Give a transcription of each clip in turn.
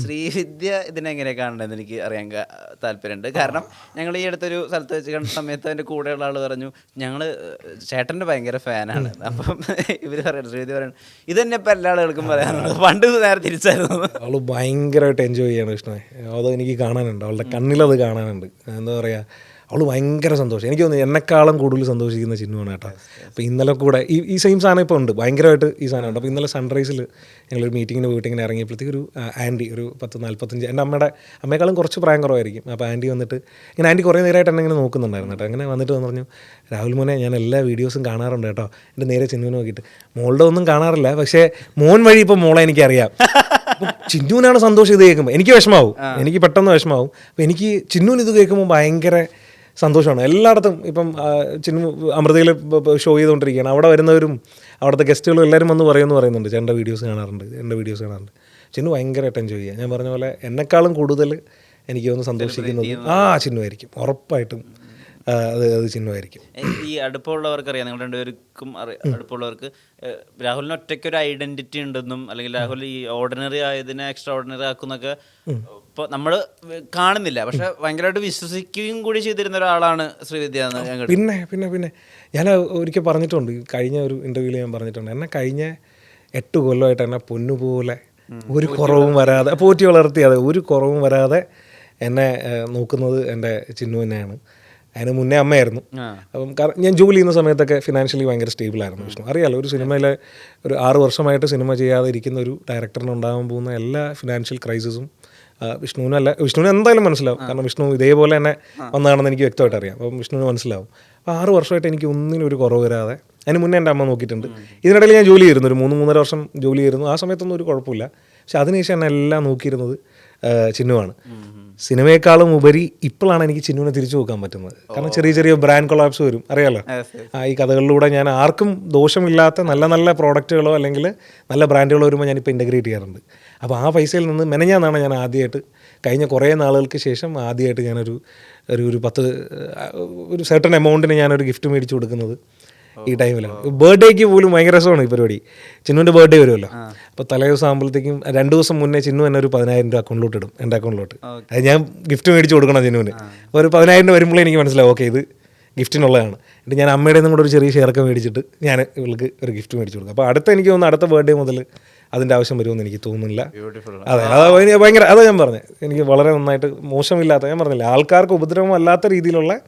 ശ്രീവിദ്യ ഇതിനെങ്ങനെ കാണണമെന്ന് എനിക്ക് അറിയാൻ താല്പര്യമുണ്ട് കാരണം ഞങ്ങൾ ഈ അടുത്തൊരു സ്ഥലത്ത് വെച്ച് കണ്ട സമയത്ത് അതിന്റെ കൂടെയുള്ള ആൾ പറഞ്ഞു ഞങ്ങൾ ചേട്ടന്റെ ഭയങ്കര ഫാനാണ്. അപ്പം ഇവർ പറയുന്നത് ശ്രീവിദ്യ പറയുന്നത് ഇത് തന്നെ ഇപ്പം എല്ലാ ആളുകൾക്കും പറയാനുള്ളത്. പണ്ട് നേരെ തിരിച്ചായിരുന്നു അവൾ ഭയങ്കരമായിട്ട് എൻജോയ് ചെയ്യാണ് കൃഷ്ണനെ. അത് എനിക്ക് കാണാനുണ്ട്. അവളുടെ കണ്ണിലത് കാണാനുണ്ട്. എന്താ പറയുക അവൾ ഭയങ്കര സന്തോഷം. എനിക്ക് തോന്നുന്നു എന്നെക്കാളും കൂടുതൽ സന്തോഷിക്കുന്ന ചിഹ്നമാണ് കേട്ടോ. അപ്പോൾ ഇന്നലെ കൂടെ ഈ ഈ സെയിം സാധനം ഇപ്പോൾ ഉണ്ട്. ഭയങ്കരമായിട്ട് ഈ സാധനം ഉണ്ട്. അപ്പോൾ ഇന്നലെ സൺറൈസിൽ ഞങ്ങളൊരു മീറ്റിങ്ങിന് പോയിട്ട് ഇങ്ങനെ ഇറങ്ങിയപ്പോഴത്തേക്ക് ഒരു ആന്റി ഒരു പത്ത് നാൽപ്പത്തഞ്ച് എന്റെ അമ്മയുടെ അമ്മയെക്കാളും കുറച്ച് പ്രായം കുറവായിരിക്കും. അപ്പോൾ ആന്റി വന്നിട്ട് ഇങ്ങനെ ആന്റി കുറേ നേരമായിട്ട് എന്നെ ഇങ്ങനെ നോക്കുന്നുണ്ടായിരുന്നു കേട്ടോ. അങ്ങനെ വന്നിട്ട് വന്ന് പറഞ്ഞു രാഹുൽ മോനെ ഞാൻ എല്ലാ വീഡിയോസും കാണാറുണ്ട് കേട്ടോ. എന്റെ നേരെ ചിന്നുവിനെ നോക്കിയിട്ട്. മോളുടെ ഒന്നും കാണാറില്ല. പക്ഷേ മോൻ വഴി ഇപ്പോൾ മോളെ എനിക്കറിയാം. ചിന്നുവിനാണ് സന്തോഷം ഇത് കേൾക്കുമ്പോൾ എനിക്ക് വിഷമാവും. എനിക്ക് പെട്ടെന്ന് വിഷമാവും. അപ്പോൾ എനിക്ക് ചിന്നുവിന് ഇത് കേൾക്കുമ്പോൾ ഭയങ്കര സന്തോഷമാണ്. എല്ലായിടത്തും ഇപ്പം ചിന് ചിന്നു അമൃതയിൽ ഷോ ചെയ്തുകൊണ്ടിരിക്കുകയാണ്. അവിടെ വരുന്നവരും അവിടുത്തെ ഗസ്റ്റുകളും എല്ലാവരും വന്ന് പറയുമെന്ന് പറയുന്നുണ്ട്. ചേട്ടന്റെ വീഡിയോസ് കാണാറുണ്ട് എന്റെ വീഡിയോസ് കാണാറുണ്ട്. ചിന്നു ഭയങ്കരമായിട്ട് എൻജോയ് ചെയ്യുക. ഞാൻ പറഞ്ഞ പോലെ എന്നെക്കാളും കൂടുതൽ എനിക്ക് തോന്നുന്നു സന്തോഷിക്കുന്നത് ആ ചിന്നു ആയിരിക്കും. ഉറപ്പായിട്ടും. അത് അത് ചിഹ്നമായിരിക്കും. ഈ അടുപ്പമുള്ളവർക്ക് അറിയാം നിങ്ങൾ രണ്ടുപേർക്കും അറിയാം അടുപ്പമുള്ളവർക്ക്. രാഹുലിന് ഒറ്റയ്ക്ക് ഒരു ഐഡന്റിറ്റി ഉണ്ടെന്നും അല്ലെങ്കിൽ രാഹുൽ ഈ ഓർഡിനറി ആയതിനെ എക്സ്ട്രാ ഓർഡിനറി ആക്കുന്നൊക്കെ ഇപ്പോൾ നമ്മൾ കാണുന്നില്ല. പക്ഷെ ഭയങ്കരമായിട്ട് വിശ്വസിക്കുകയും കൂടി ചെയ്തിരുന്ന ഒരാളാണ് ശ്രീവിദ്യ എന്ന് പിന്നെ പിന്നെ പിന്നെ. ഞാൻ ഒരിക്കൽ പറഞ്ഞിട്ടുണ്ട്. കഴിഞ്ഞ ഒരു ഇന്റർവ്യൂവിൽ ഞാൻ പറഞ്ഞിട്ടുണ്ട്. എന്നെ കഴിഞ്ഞ എട്ട് കൊല്ലമായിട്ട് എന്നെ പൊന്നുപോലെ ഒരു കുറവും വരാതെ പോറ്റി വളർത്തിയാതെ ഒരു കുറവും വരാതെ എന്നെ നോക്കുന്നത് എന്റെ ചിന്നു തന്നെയാണ്. അതിന് മുന്നേ അമ്മയായിരുന്നു. അപ്പം കാരണം ഞാൻ ജോലി ചെയ്യുന്ന സമയത്തൊക്കെ ഫിനാൻഷ്യലി ഭയങ്കര സ്റ്റേബിൾ ആയിരുന്നു. വിഷ്ണു അറിയാലോ ഒരു സിനിമയിലെ ഒരു ആറ് വർഷമായിട്ട് സിനിമ ചെയ്യാതെ ഇരിക്കുന്ന ഒരു ഡയറക്ടറിന് ഉണ്ടാകാൻ പോകുന്ന എല്ലാ ഫിനാൻഷ്യൽ ക്രൈസിസും വിഷ്ണുവിനും അല്ല വിഷ്ണുവിന് എന്തായാലും മനസ്സിലാവും. കാരണം വിഷ്ണു ഇതേപോലെ തന്നെ വന്നതാണെന്ന് എനിക്ക് വ്യക്തമായിട്ട് അറിയാം. അപ്പം വിഷ്ണുവിന് മനസ്സിലാവും. അപ്പോൾ ആറ് വർഷമായിട്ട് എനിക്ക് ഒന്നിനും ഒരു കുറവ് വരാതെ അതിന് മുന്നേ എന്റെ അമ്മ നോക്കിയിട്ടുണ്ട്. ഇതിനിടയിൽ ഞാൻ ജോലി ചെയ്തിരുന്നു ഒരു മൂന്ന് മൂന്നര വർഷം ജോലി ചെയ്യുന്നു. ആ സമയത്തൊന്നും ഒരു കുഴപ്പമില്ല. പക്ഷെ അതിനുശേഷം എന്നെ എല്ലാം നോക്കിയിരുന്നത് ആ, ചിന്നുവാണ്. സിനിമയെക്കാളും ഉപരി ഇപ്പോഴാണ് എനിക്ക് ചിന്നുവിനെ തിരിച്ചു നോക്കാൻ പറ്റുന്നത്. കാരണം ചെറിയ ചെറിയ ബ്രാൻഡ് കൊളാപ്സ് വരും. അറിയാലോ? ആ, ഈ കഥകളിലൂടെ ഞാൻ ആർക്കും ദോഷമില്ലാത്ത നല്ല നല്ല പ്രോഡക്റ്റുകളോ അല്ലെങ്കിൽ നല്ല ബ്രാൻഡുകളോ വരുമ്പോൾ ഞാനിപ്പോൾ ഇന്റഗ്രേറ്റ് ചെയ്യാറുണ്ട്. അപ്പോൾ ആ പൈസയിൽ നിന്ന് മെനഞ്ഞാന്നാണ് ഞാൻ ആദ്യമായിട്ട് കഴിഞ്ഞ കുറേ നാളുകൾക്ക് ശേഷം ആദ്യമായിട്ട് ഞാനൊരു ഒരു ഒരു പത്ത് ഒരു സർട്ടൺ എമൗണ്ടിന് ഞാനൊരു ഗിഫ്റ്റ് മേടിച്ച് കൊടുക്കുന്നത്. ഈ ടൈമിലാണ് ബർത്ത്ഡേക്ക് പോലും ഭയങ്കര രസമാണ് ഈ പരിപാടി. ചിന്നുവിന്റെ ബർത്ത്ഡേ വരുമല്ലോ. അപ്പോൾ തലേ ദിവസം ആകുമ്പോഴത്തേക്കും രണ്ട് ദിവസം മുന്നേ ചിന്നു എന്നെ ഒരു പതിനായിരം രൂപ അക്കൗണ്ടിലോട്ട് ഇടും എന്റെ അക്കൗണ്ടിലോട്ട്. അത് ഞാൻ ഗിഫ്റ്റ് മേടിച്ച് കൊടുക്കണം ചിന്നുവിന്. അപ്പോൾ ഒരു പതിനായിരം രൂപ വരുമ്പോഴേ എനിക്ക് മനസ്സിലാവും ഓക്കെ ഇത് ഗിഫ്റ്റിനുള്ളതാണ് എന്നിട്ട് ഞാൻ അമ്മയുടെ നിന്നും കൂടെ ഒരു ചെറിയ ഷെയറൊക്കെ മേടിച്ചിട്ട് ഞാൻ ഇവൾക്ക് ഒരു ഗിഫ്റ്റ് മേടിച്ച് കൊടുക്കും. അപ്പോൾ അടുത്ത എനിക്ക് തോന്നുന്നു അടുത്ത ബർത്ത്ഡേ മുതൽ അതിന്റെ ആവശ്യം വരുമെന്ന് എനിക്ക് തോന്നുന്നില്ല. അതെ അത് ഭയങ്കര- ഭയങ്കര അതാ ഞാൻ പറഞ്ഞത്. എനിക്ക് വളരെ നന്നായിട്ട് മോശമില്ലാത്ത ഞാൻ പറഞ്ഞില്ല ആൾക്കാർക്ക് ഉപദ്രവമല്ലാത്ത രീതിയിലുള്ള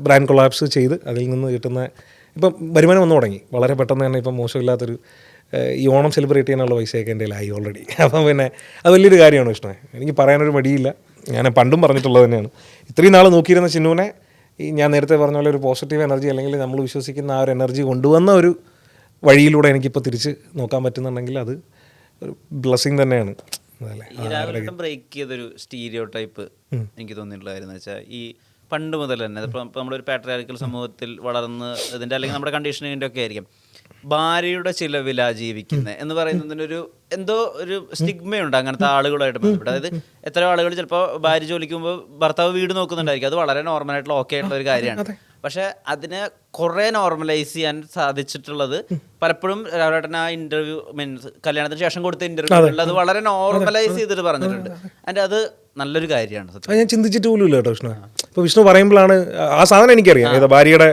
ബ്രാൻഡ് കൊളാപ്സ് ചെയ്ത് അതിൽ നിന്ന് കിട്ടുന്ന ഇപ്പം വരുമാനം വന്നു തുടങ്ങി. വളരെ പെട്ടെന്ന് തന്നെ ഇപ്പം മോശമില്ലാത്തൊരു ഈ ഓണം സെലിബ്രേറ്റ് ചെയ്യാനുള്ള പൈസയൊക്കെ എന്റെ ആയി ഓൾറെഡി അപ്പം പിന്നെ അത് വലിയൊരു കാര്യമാണ് വിഷ്ണു എനിക്ക് പറയാനൊരു മടിയില്ല. ഞാൻ പണ്ടും പറഞ്ഞിട്ടുള്ളത് തന്നെയാണ്. ഇത്രയും നാൾ നോക്കിയിരുന്ന ചിന്നുവിനെ ഈ ഞാൻ നേരത്തെ പറഞ്ഞ പോലെ ഒരു പോസിറ്റീവ് എനർജി അല്ലെങ്കിൽ നമ്മൾ വിശ്വസിക്കുന്ന ആ ഒരു എനർജി കൊണ്ടുവന്ന ഒരു വഴിയിലൂടെ എനിക്കിപ്പോൾ തിരിച്ച് നോക്കാൻ പറ്റുന്നുണ്ടെങ്കിൽ അത് ഒരു ബ്ലെസ്സിങ് തന്നെയാണ്. ബ്രേക്ക് ചെയ്തൊരു സ്റ്റീരിയോ ടൈപ്പ് എനിക്ക് തോന്നിയിട്ടുള്ളതായിരുന്നു. വെച്ചാൽ ഈ പണ്ട് മുതൽ തന്നെ. ഇപ്പം നമ്മളൊരു പാട്രിയാർക്കൽ സമൂഹത്തിൽ വളർന്ന് ഇതിന്റെ അല്ലെങ്കിൽ നമ്മുടെ കണ്ടീഷനിങ്ങിന്റെ ഒക്കെ ആയിരിക്കും. ഭാര്യയുടെ ചിലവിലാ ജീവിക്കുന്നത് എന്ന് പറയുന്നതിനൊരു എന്തോ ഒരു സ്റ്റിഗ്മയുണ്ട് അങ്ങനത്തെ ആളുകളായിട്ട് ബന്ധപ്പെട്ട്. അതായത് എത്ര ആളുകൾ ചിലപ്പോൾ ഭാര്യ ജോലിക്ക് മുമ്പ് ഭർത്താവ് വീട് നോക്കുന്നുണ്ടായിരിക്കും. അത് വളരെ നോർമൽ ആയിട്ടുള്ള ഓക്കെ ആയിട്ടുള്ള ഒരു കാര്യമാണ്. പക്ഷെ അതിനെ കുറേ നോർമലൈസ് ചെയ്യാൻ സാധിച്ചിട്ടുള്ളത് പലപ്പോഴും രാവിലേട്ടൻ ആ ഇന്റർവ്യൂ മീൻസ് കല്യാണത്തിന് ശേഷം കൊടുത്ത ഇന്റർവ്യൂ അത്. വളരെ നോർമലൈസ് ചെയ്തിട്ട് പറഞ്ഞിട്ടുണ്ട്. അതിന്റെ അത് നല്ലൊരു കാര്യമാണ് ഞാൻ ചിന്തിച്ചിട്ട് പോലും ഇല്ല കേട്ടോ ഇപ്പോൾ വിഷ്ണു പറയുമ്പോഴാണ് ആ സാധനം എനിക്കറിയാം. ഏതാ ഭാര്യയുടെ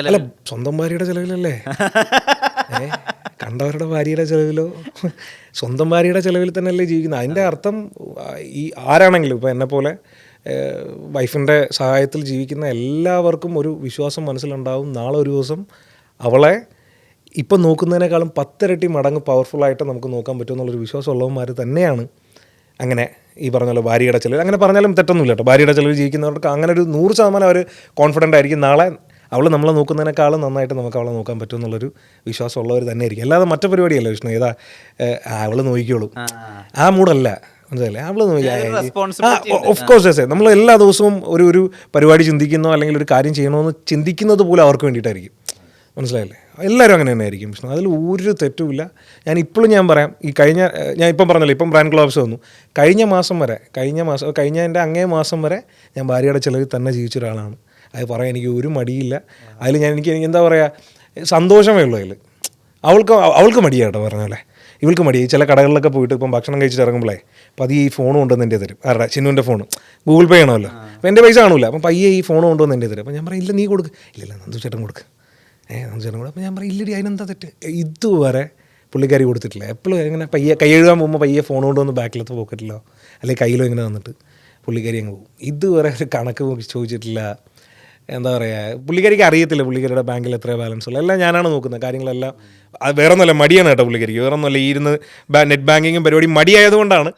അല്ല സ്വന്തം ഭാര്യയുടെ ചിലവിലല്ലേ? കണ്ടവരുടെ ഭാര്യയുടെ ചിലവിലോ? സ്വന്തം ഭാര്യയുടെ ചെലവിൽ തന്നെയല്ലേ ജീവിക്കുന്നത്. അതിന്റെ അർത്ഥം ഈ ആരാണെങ്കിലും ഇപ്പോൾ എന്നെ പോലെ വൈഫിന്റെ സഹായത്തിൽ ജീവിക്കുന്ന എല്ലാവർക്കും ഒരു വിശ്വാസം മനസ്സിലുണ്ടാവും. നാളെ ഒരു ദിവസം അവളെ ഇപ്പം നോക്കുന്നതിനേക്കാളും പത്തിരട്ടി മടങ്ങ് പവർഫുള്ളായിട്ട് നമുക്ക് നോക്കാൻ പറ്റുമെന്നുള്ളൊരു വിശ്വാസം ഉള്ളവന്മാർ തന്നെയാണ്. അങ്ങനെ ഈ പറഞ്ഞാലും ഭാര്യയുടെ ചിലവ് അങ്ങനെ പറഞ്ഞാലും തെറ്റൊന്നുമില്ല കേട്ടോ. ഭാര്യയുടെ ചിലവ് ജീവിക്കുന്നവർക്ക് അങ്ങനെ ഒരു നൂറ് ശതമാനം അവർ കോൺഫിഡന്റ് ആയിരിക്കും. നാളെ അവൾ നമ്മളെ നോക്കുന്നതിനേക്കാളും നന്നായിട്ട് നമുക്ക് അവളെ നോക്കാൻ പറ്റും എന്നുള്ളൊരു വിശ്വാസം ഉള്ളവർ തന്നെ ആയിരിക്കും അല്ലാതെ മറ്റു പരിപാടിയല്ല വിഷ്ണു? ഏതാ അവൾ നോക്കിക്കോളൂ ആ. മൂടല്ല. മനസ്സിലല്ലേ അവൾ responsibility ഓഫ് കോഴ്സ് നമ്മൾ എല്ലാ ദിവസവും ഒരു ഒരു പരിപാടി ചിന്തിക്കുന്നോ അല്ലെങ്കിൽ ഒരു കാര്യം ചെയ്യണമെന്ന് ചിന്തിക്കുന്നത് പോലും അവർക്ക് വേണ്ടിയിട്ടായിരിക്കും. മനസ്സിലായില്ലേ? എല്ലാവരും അങ്ങനെ തന്നെ ആയിരിക്കും വിഷ്ണു അതിൽ ഒരു തെറ്റുമില്ല. ഞാൻ ഇപ്പോഴും ഞാൻ പറയാം ഈ കഴിഞ്ഞ ഞാൻ ഇപ്പം പറഞ്ഞല്ലോ ഇപ്പം ബ്രാൻഡ് ക്ലോബ്സ് വന്നു. കഴിഞ്ഞ മാസം വരെ കഴിഞ്ഞ മാസം കഴിഞ്ഞ എന്റെ അങ്ങേ മാസം വരെ ഞാൻ ഭാര്യയുടെ ചിലവിൽ തന്നെ ജീവിച്ച ഒരാളാണ്. അത് പറയാൻ എനിക്ക് ഒരു മടിയില്ല. അതിൽ ഞാൻ എനിക്ക് എന്താ പറയുക സന്തോഷമേ ഉള്ളൂ അതിൽ. അവൾക്ക് അവൾക്ക് മടിയാട്ടോ പറഞ്ഞ പോലെ. ഇവൾക്ക് മടി. ചില കടകളിലൊക്കെ പോയിട്ട് ഇപ്പം ഭക്ഷണം കഴിച്ചിട്ട് ഇറങ്ങുമ്പോഴേ പതിയെ ഈ ഫോൺ കൊണ്ടുവന്ന് എന്റെ തരും. ആരുടെ? ചിന്നുവിന്റെ ഫോൺ. ഗൂഗിൾ പേ ആണല്ലോ അപ്പം എന്റെ പൈസ കാണില്ല അപ്പം പയ്യെ ഈ ഫോൺ കൊണ്ടുവന്ന് എന്റെ തരും. അപ്പം ഞാൻ പറയും ഇല്ല നീ കൊടുക്ക്. ഇല്ല ഇല്ല നന്ദു ചേട്ടൻ കൊടുക്ക്. ഏ നന്ദു ചേട്ടൻ കൊടുക്കും അപ്പോൾ ഞാൻ പറയും ഇല്ലടി അതിനെന്താ തെറ്റ്? ഇതുവരെ പുള്ളിക്കാരി കൊടുത്തിട്ടില്ല. എപ്പോഴും ഇങ്ങനെ പയ്യെ കൈ എഴുതാൻ പോകുമ്പോൾ പയ്യെ ഫോൺ കൊണ്ടുവന്ന് ബാക്കിലത്തെ പോക്കറ്റിലോ അല്ലെങ്കിൽ കയ്യിലോ ഇങ്ങനെ വന്നിട്ട് പുള്ളിക്കാരി അങ്ങ് പോകും. ഇതുവരെ ഒരു കണക്ക് നോക്കി ചോദിച്ചിട്ടില്ല. എന്താ പറയുക പുള്ളിക്കാരിക്ക് അറിയത്തില്ല പുള്ളിക്കാരിയുടെ ബാങ്കിൽ എത്ര ബാലൻസ് ഉള്ളത്. എല്ലാം ഞാനാണ് നോക്കുന്നത്. കാര്യങ്ങളെല്ലാം അത് വേറെ ഒന്നുമല്ല മടിയാണ് കേട്ടോ പുള്ളിക്കാരിക്ക്. വേറെ ഒന്നുമല്ല ഇരുന്ന് നെറ്റ് ബാങ്കിങ്ങും പരിപാടി മടിയായതുകൊണ്ടാണ്.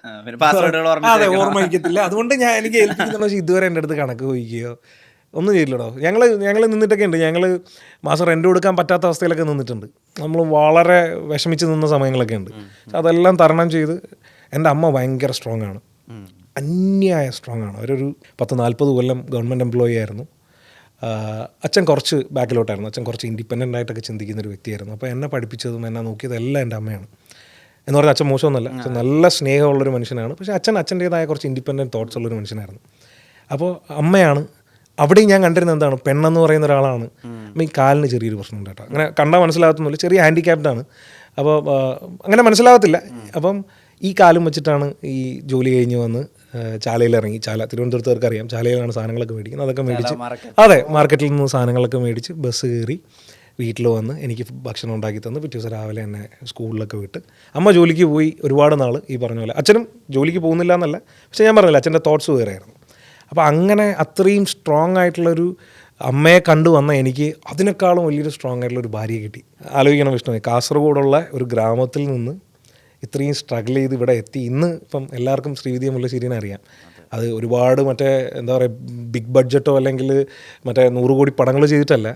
ഓർമ്മ അതെ ഓർമ്മിക്കത്തില്ല അതുകൊണ്ട് ഞാൻ എനിക്ക് ഏൽപ്പിക്കുന്ന ഇതുവരെ എന്റെ അടുത്ത് കണക്ക് ചോദിക്കുകയോ ഒന്നും ചെയ്യില്ലടോ ഞങ്ങൾ ഞങ്ങൾ നിന്നിട്ടൊക്കെ ഉണ്ട് ഞങ്ങൾ മാസം റെന്റ് കൊടുക്കാൻ പറ്റാത്ത അവസ്ഥയിലൊക്കെ നിന്നിട്ടുണ്ട്. നമ്മൾ വളരെ വിഷമിച്ച് നിന്ന സമയങ്ങളൊക്കെ ഉണ്ട് പക്ഷെ അതെല്ലാം തരണം ചെയ്ത് എന്റെ അമ്മ ഭയങ്കര സ്ട്രോങ് ആണ്. അന്യായ സ്ട്രോങ് ആണ്. അവരൊരു പത്ത് നാൽപ്പത് കൊല്ലം ഗവൺമെന്റ് എംപ്ലോയി ആയിരുന്നു. അച്ഛൻ കുറച്ച് ബാക്കിലോട്ടായിരുന്നു. അച്ഛൻ കുറച്ച് ഇൻഡിപെൻഡന്റ് ആയിട്ടൊക്കെ ചിന്തിക്കുന്ന ഒരു വ്യക്തിയായിരുന്നു. അപ്പോൾ എന്നെ പഠിപ്പിച്ചതും എന്നെ നോക്കിയതും എല്ലാം എന്റെ അമ്മയാണ്. എന്ന് പറഞ്ഞാൽ അച്ഛൻ മോശമൊന്നുമല്ല. അച്ഛൻ നല്ല സ്നേഹമുള്ളൊരു മനുഷ്യനാണ്. പക്ഷേ അച്ഛൻ അച്ഛന്റേതായ കുറച്ച് ഇൻഡിപെൻഡന്റ് തോട്ട്സ് ഉള്ളൊരു മനുഷ്യനായിരുന്നു. അപ്പോൾ അമ്മയാണ് അവിടെയും ഞാൻ കണ്ടിരുന്നത് എന്താണ്? പെണ്ണെന്ന് പറയുന്ന ഒരാളാണ്. അപ്പം ഈ കാലിന് ചെറിയൊരു പ്രശ്നമുണ്ട് കേട്ടോ. അങ്ങനെ കണ്ടാൽ മനസ്സിലാകത്തൊന്നുമില്ല ചെറിയ ഹാൻഡിക്യാപ്ഡ് ആണ്. അപ്പോൾ അങ്ങനെ മനസ്സിലാകത്തില്ല. അപ്പം ഈ കാലം വെച്ചിട്ടാണ് ഈ ജോലി കഴിഞ്ഞ് വന്ന് ചാലയിൽ ഇറങ്ങി ചാല തിരുവനന്തപുരത്തുകാർക്ക് അറിയാം ചാലയിലാണ് സാധനങ്ങളൊക്കെ മേടിക്കുന്നത്. അതൊക്കെ മേടിച്ച് അതെ മാർക്കറ്റിൽ നിന്ന് സാധനങ്ങളൊക്കെ മേടിച്ച് ബസ് കയറി വീട്ടിൽ വന്ന് എനിക്ക് ഭക്ഷണം ഉണ്ടാക്കി തന്ന് പിറ്റേ ദിവസം രാവിലെ എന്നെ സ്കൂളിലൊക്കെ വിട്ട് അമ്മ ജോലിക്ക് പോയി ഒരുപാട് നാൾ ഈ പറഞ്ഞ പോലെ. അച്ഛനും ജോലിക്ക് പോകുന്നില്ല എന്നല്ല. പക്ഷേ ഞാൻ പറഞ്ഞില്ല അച്ഛന്റെ തോട്ട്സ് വേറെയായിരുന്നു. അപ്പോൾ അങ്ങനെ അത്രയും സ്ട്രോങ് ആയിട്ടുള്ളൊരു അമ്മയെ കണ്ടു വന്ന എനിക്ക് അതിനേക്കാളും വലിയൊരു സ്ട്രോങ് ആയിട്ടുള്ള ഒരു ഭാര്യയെ കിട്ടി. ആലോചിക്കണം വിഷ്ണു കാസർഗോഡുള്ള ഒരു ഗ്രാമത്തിൽ നിന്ന് ഇത്രയും സ്ട്രഗിൾ ചെയ്ത് ഇവിടെ എത്തി. ഇന്ന് ഇപ്പം എല്ലാവർക്കും ശ്രീവിദ്യ മുല്ലശ്ശേരിനെ അറിയാം. അത് ഒരുപാട് മറ്റേ എന്താ പറയുക ബിഗ് ബഡ്ജറ്റോ അല്ലെങ്കിൽ മറ്റേ നൂറ് കോടി പടങ്ങൾ ചെയ്തിട്ടല്ല.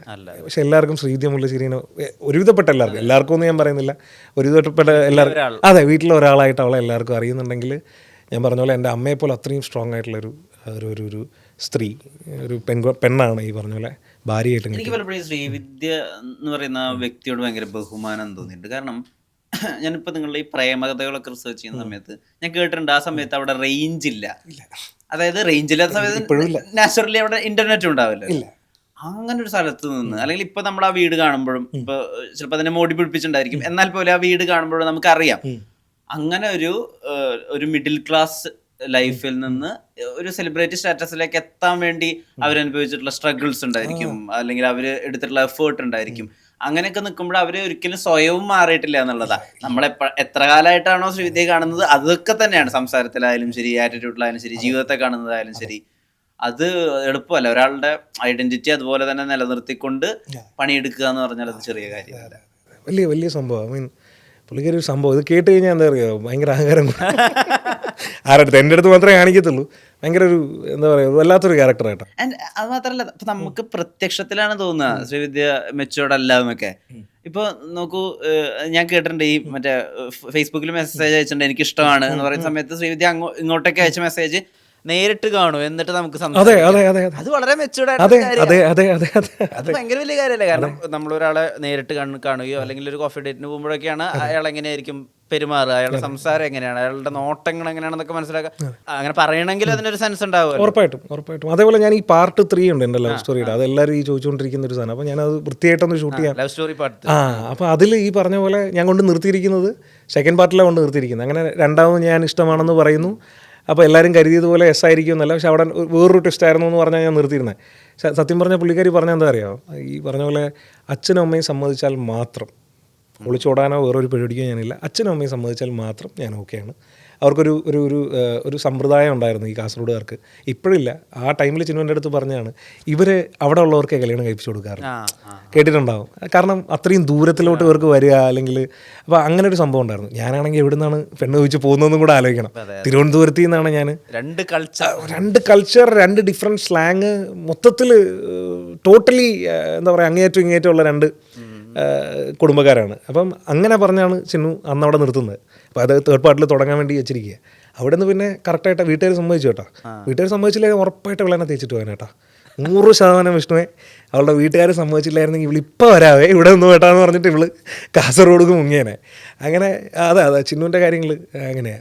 പക്ഷെ എല്ലാവർക്കും ശ്രീവിദ്യ മുല്ലശ്ശേരിനെ ഒരുവിധപ്പെട്ട എല്ലാവർക്കും എല്ലാവർക്കും ഒന്നും ഞാൻ പറയുന്നില്ല. ഒരുവിധപ്പെട്ട എല്ലാവർക്കും അതെ വീട്ടിലെ ഒരാളായിട്ട് അവളെ എല്ലാവർക്കും അറിയുന്നുണ്ടെങ്കിൽ ഞാൻ പറഞ്ഞ പോലെ എന്റെ അമ്മയെപ്പോലെ അത്രയും സ്ട്രോങ് ആയിട്ടുള്ളൊരു ഒരു ഒരു ഒരു സ്ത്രീ ഒരു പെൺ പെണ്ണാണ് ഈ പറഞ്ഞ പോലെ ഭാര്യയായിട്ട് എനിക്ക് പലപ്പോഴും ശ്രീവിദ്യ എന്ന് പറയുന്ന വ്യക്തിയോട് ഭയങ്കര ബഹുമാനം തോന്നിയിട്ടുണ്ട്. കാരണം ഞാനിപ്പോൾ നിങ്ങളുടെ ഈ പ്രേമകഥകളൊക്കെ റിസർച്ച് ചെയ്യുന്ന സമയത്ത് ഞാൻ കേട്ടിട്ടുണ്ട് ആ സമയത്ത് അവിടെ റേഞ്ച് ഇല്ല. അതായത് റേഞ്ച് ഇല്ലാത്ത സമയത്ത് നാച്ചുറലി അവിടെ ഇന്റർനെറ്റ് ഉണ്ടാവില്ല. അങ്ങനെ ഒരു സ്ഥലത്ത് നിന്ന് അല്ലെങ്കിൽ ഇപ്പൊ നമ്മൾ ആ വീട് കാണുമ്പോഴും ഇപ്പൊ ചിലപ്പോൾ അതിനെ മോടി പിടിപ്പിച്ചിട്ടുണ്ടായിരിക്കും. എന്നാൽ പോലും ആ വീട് കാണുമ്പോഴും നമുക്കറിയാം. അങ്ങനെ ഒരു ഒരു മിഡിൽ ക്ലാസ് ലൈഫിൽ നിന്ന് ഒരു സെലിബ്രിറ്റി സ്റ്റാറ്റസിലേക്ക് എത്താൻ വേണ്ടി അവരനുഭവിച്ചിട്ടുള്ള സ്ട്രഗിൾസ് ഉണ്ടായിരിക്കും. അല്ലെങ്കിൽ അവർ എടുത്തിട്ടുള്ള എഫേർട്ട് ഉണ്ടായിരിക്കും. അങ്ങനെയൊക്കെ നിൽക്കുമ്പോൾ അവർ ഒരിക്കലും സ്വയവും മാറിയിട്ടില്ല എന്നുള്ളതാ. നമ്മളെ എത്ര കാലമായിട്ടാണോ ശ്രീവിദ്യ കാണുന്നത്? അതൊക്കെ തന്നെയാണ്. സംസാരത്തിലായാലും ശരി ആറ്റിറ്റ്യൂഡിലായാലും ശരി ജീവിതത്തെ കാണുന്നതായാലും ശരി. അത് എളുപ്പമല്ല. ഒരാളുടെ ഐഡന്റിറ്റി അതുപോലെ തന്നെ നിലനിർത്തിക്കൊണ്ട് പണിയെടുക്കുക എന്ന് പറഞ്ഞാൽ അത് ചെറിയ കാര്യമല്ല. വലിയ വലിയ സംഭവം. ഐ മീൻ പുള്ളിക്കാരി സംഭവം. ഇത് കേട്ട് കഴിഞ്ഞാൽ എന്താ പറയുക ഭയങ്കര അഹങ്കാരം ആരടുത്ത്? എന്റെ അടുത്ത് മാത്രമേ കാണിക്കത്തുള്ളൂ. ഭയങ്കര ഒരു എന്താ പറയുക വല്ലാത്തൊരു ക്യാരക്ടറായിട്ടാണ് അത് മാത്രല്ല ഇപ്പൊ നമുക്ക് പ്രത്യക്ഷത്തിലാണ് തോന്നുക ശ്രീവിദ്യ മെച്ചോർഡ് അല്ല എന്നൊക്കെ ഇപ്പൊ നോക്കൂ ഞാൻ കേട്ടിട്ടുണ്ട് ഈ മറ്റേ ഫേസ്ബുക്കിൽ മെസ്സേജ് അയച്ചിട്ടുണ്ട് എനിക്ക് ഇഷ്ടമാണ് എന്ന് പറയുന്ന സമയത്ത് ശ്രീവിദ്യ അങ്ങോട്ടേക്ക് ഇങ്ങോട്ടേക്ക് അയച്ച മെസ്സേജ് നേരിട്ട് കാണൂ എന്നിട്ട് നമുക്ക് അതെ അതെ അതെ അതെ. അത് വളരെ മെച്ചൂർഡ് അതെ അതെ അതെ അതെ അതെ അത്. ഭയങ്കര വലിയ കാര്യമല്ലേ? കാരണം നമ്മൾ ഒരാളെ നേരിട്ട് കാണുകയോ അല്ലെങ്കിൽ ഒരു കോഫി ഡേറ്റിന് പോകുമ്പോഴൊക്കെയാണ് അയാൾ എങ്ങനെയായിരിക്കും പെരുമാറുക? അയാളുടെ സംസാരം എങ്ങനെയാണ്? അയാളുടെ നോട്ടങ്ങൾ എങ്ങനെയാണെന്നൊക്കെ മനസ്സിലാക്കുക. അങ്ങനെ പറയണമെങ്കിൽ അതിനൊരു സെൻസ് ഉണ്ടാവും ഉറപ്പായിട്ടും ഉറപ്പായിട്ടും. അതേപോലെ ഞാൻ ഈ പാർട്ട് ത്രീ ഉണ്ട് എന്റെ ലവ് സ്റ്റോറിയുടെ അത് എല്ലാവരും ഈ ചോദിച്ചുകൊണ്ടിരിക്കുന്ന ഒരു സാധനം. അപ്പോൾ ഞാനത് വൃത്തിയായിട്ടൊന്ന് ഷൂട്ട് ചെയ്യാം. ലവ് സ്റ്റോറി പാർട്ട് ആ അപ്പോൾ അതിൽ ഈ പറഞ്ഞ പോലെ ഞാൻ കൊണ്ട് നിർത്തിയിരിക്കുന്നത് സെക്കൻഡ് പാർട്ടിലാണ് കൊണ്ട് നിർത്തിയിരിക്കുന്നത്. അങ്ങനെ രണ്ടാമത് ഞാൻ ഇഷ്ടമാണെന്ന് പറയുന്നു. അപ്പോൾ എല്ലാവരും കരുതിയതുപോലെ എസ് ആയിരിക്കും എന്നല്ല പക്ഷെ അവിടെ വേറൊരു ട്വിസ്റ്റ് ആയിരുന്നു എന്ന് പറഞ്ഞാൽ ഞാൻ നിർത്തിയിരുന്നത് സത്യം പറഞ്ഞ പുള്ളിക്കാരി പറഞ്ഞാൽ എന്താ അറിയാമോ ഈ പറഞ്ഞ പോലെ അച്ഛനും അമ്മയും സമ്മതിച്ചാൽ മാത്രം ഒളിച്ചോടാനോ വേറൊരു പേടിക്കോ ഞാനില്ല. അച്ഛനും അമ്മയും സമ്മതിച്ചാൽ മാത്രം ഞാൻ ഓക്കെയാണ് അവർക്കൊരു ഒരു ഒരു ഒരു സമ്പ്രദായം ഉണ്ടായിരുന്നു ഈ കാസർഗോഡുകാർക്ക്. ഇപ്പോഴില്ല. ആ ടൈമിൽ ചിന്നുവിന്റെ അടുത്ത് പറഞ്ഞാണ് ഇവർ അവിടെ ഉള്ളവർക്ക് കല്യാണം കഴിപ്പിച്ചു കൊടുക്കാറ്. കേട്ടിട്ടുണ്ടാവും. കാരണം അത്രയും ദൂരത്തിലോട്ട് ഇവർക്ക് വരിക അല്ലെങ്കിൽ അപ്പോൾ അങ്ങനെ ഒരു സംഭവം ഉണ്ടായിരുന്നു. ഞാനാണെങ്കിൽ എവിടെ നിന്നാണ് പെണ്ണ് ചോദിച്ച് പോകുന്നതെന്നും കൂടെ ആലോചിക്കണം. തിരുവനന്തപുരത്ത് നിന്നാണ് ഞാൻ രണ്ട് കൾച്ചർ രണ്ട് കൾച്ചർ രണ്ട് ഡിഫറെന്റ് സ്ലാങ് മൊത്തത്തിൽ ടോട്ടലി എന്താ പറയുക അങ്ങേയറ്റം ഇങ്ങേറ്റം ഉള്ള രണ്ട് കുടുംബക്കാരാണ്. അപ്പം അങ്ങനെ പറഞ്ഞാണ് ചിന്നു അന്ന് അവിടെ നിർത്തുന്നത്. അപ്പോൾ അത് തേർഡ് പാർട്ടിൽ തുടങ്ങാൻ വേണ്ടി വെച്ചിരിക്കുക അവിടെ നിന്ന് പിന്നെ കറക്റ്റായിട്ട് വീട്ടുകാർ സമ്മതിച്ചു കേട്ടോ. വീട്ടുകാർ സമ്മതിച്ചില്ലെങ്കിൽ ഉറപ്പായിട്ട് അവളെന്നെ തേച്ചിട്ട് പോകാൻ കേട്ടോ. നൂറ് ശതമാനം വിഷ്ണുവെ അവളുടെ വീട്ടുകാർ സമ്മതിച്ചില്ലായിരുന്നെങ്കിൽ ഇവൾ ഇപ്പോൾ വരാവേ ഇവിടെ നിന്ന് വേട്ടാന്ന് പറഞ്ഞിട്ട് ഇവൾ കാസർഗോഡ് മുങ്ങിയേനെ. അങ്ങനെ അതെ അതെ ചിന്നുവിന്റെ കാര്യങ്ങൾ അങ്ങനെയാണ്